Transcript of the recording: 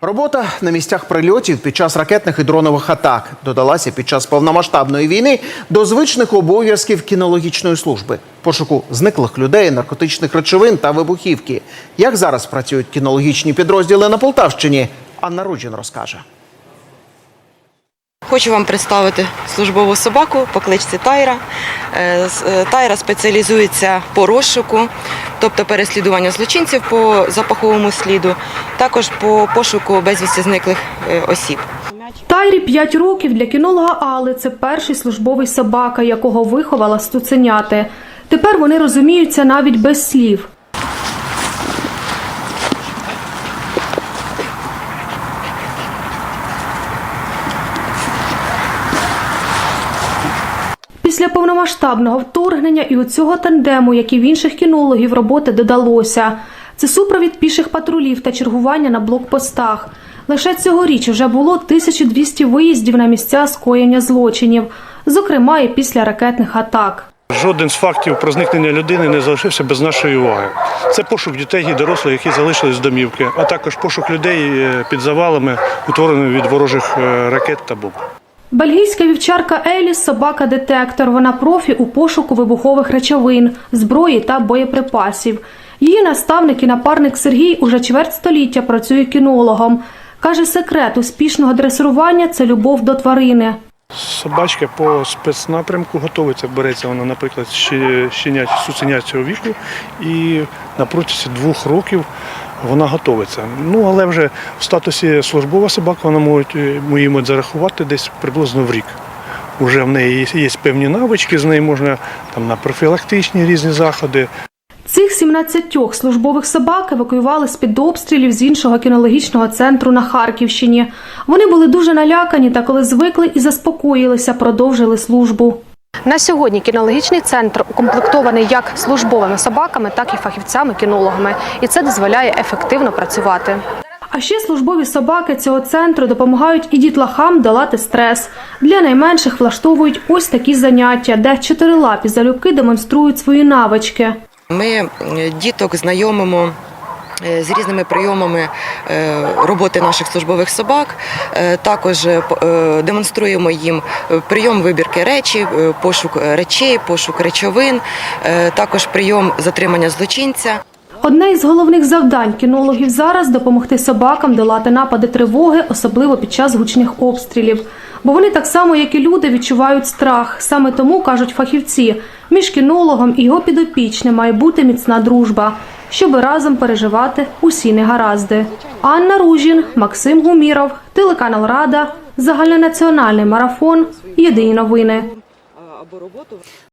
Робота на місцях прильотів під час ракетних і дронових атак додалася під час повномасштабної війни до звичних обов'язків кінологічної служби пошуку зниклих людей, наркотичних речовин та вибухівки. Як зараз працюють кінологічні підрозділи на Полтавщині? Анна Руджін розкаже. Хочу вам представити службову собаку по кличці Тайра. Е, е, Тайра спеціалізується по розшуку, тобто переслідування злочинців по запаховому сліду, також по пошуку безвісті зниклих е, осіб. Тайрі 5 років для кінолога Али це перший службовий собака, якого виховала з. Тепер вони розуміються навіть без слів. Після повномасштабного вторгнення і у цього тандему, як і в інших кінологів, роботи додалося. Це супровід піших патрулів та чергування на блокпостах. Лише цьогоріч вже було 1200 виїздів на місця скоєння злочинів, зокрема і після ракетних атак. Жоден з фактів про зникнення людини не залишився без нашої уваги. Це пошук дітей і дорослих, які залишились з домівки, а також пошук людей е, під завалами, утвореними від ворожих е, ракет та бомб. Бельгійська вівчарка Еліс собака-детектор. Вона профі у пошуку вибухових речовин, зброї та боєприпасів. Її наставник і напарник Сергій уже чверть століття працює кінологом. Каже, секрет успішного дресирування це любов до тварини. Собачка по спецнапрямку готується. Береться вона, наприклад, ще щенять цуценячого віку, і на протязі двох років вона готується. Ну але вже в статусі службова собака вона можуть, е, ми її можуть зарахувати десь приблизно в рік. Уже в неї є, є певні навички, з нею можна там на профілактичні різні заходи. Цих 17 службових собак евакуювали з-під обстрілів з іншого кінологічного центру на Харківщині. Вони були дуже налякані та коли звикли і заспокоїлися, продовжили службу. На сьогодні кінологічний центр укомплектований як службовими собаками, так і фахівцями-кінологами, і це дозволяє ефективно працювати. А ще службові собаки цього центру допомагають і дітлахам долати стрес. Для найменших влаштовують ось такі заняття, де чотирилапі залюбки демонструють свої навички. Ми е, діток знайомимо. е, З різними прийомами е, роботи наших службових собак, також демонструємо їм прийом вибірки речі, пошук речей, пошук речовин, також прийом затримання злочинця. Одне із головних завдань кінологів зараз допомогти собакам долати напади тривоги, особливо під час гучних обстрілів. Бо вони так само, як і люди, відчувають страх. Саме тому кажуть фахівці, між кінологом і його підопічним має бути міцна дружба, щоб разом переживати усі негаразди. Анна Ружін, Максим Гуміров, телеканал Рада, загальнонаціональний марафон. Єдині новини.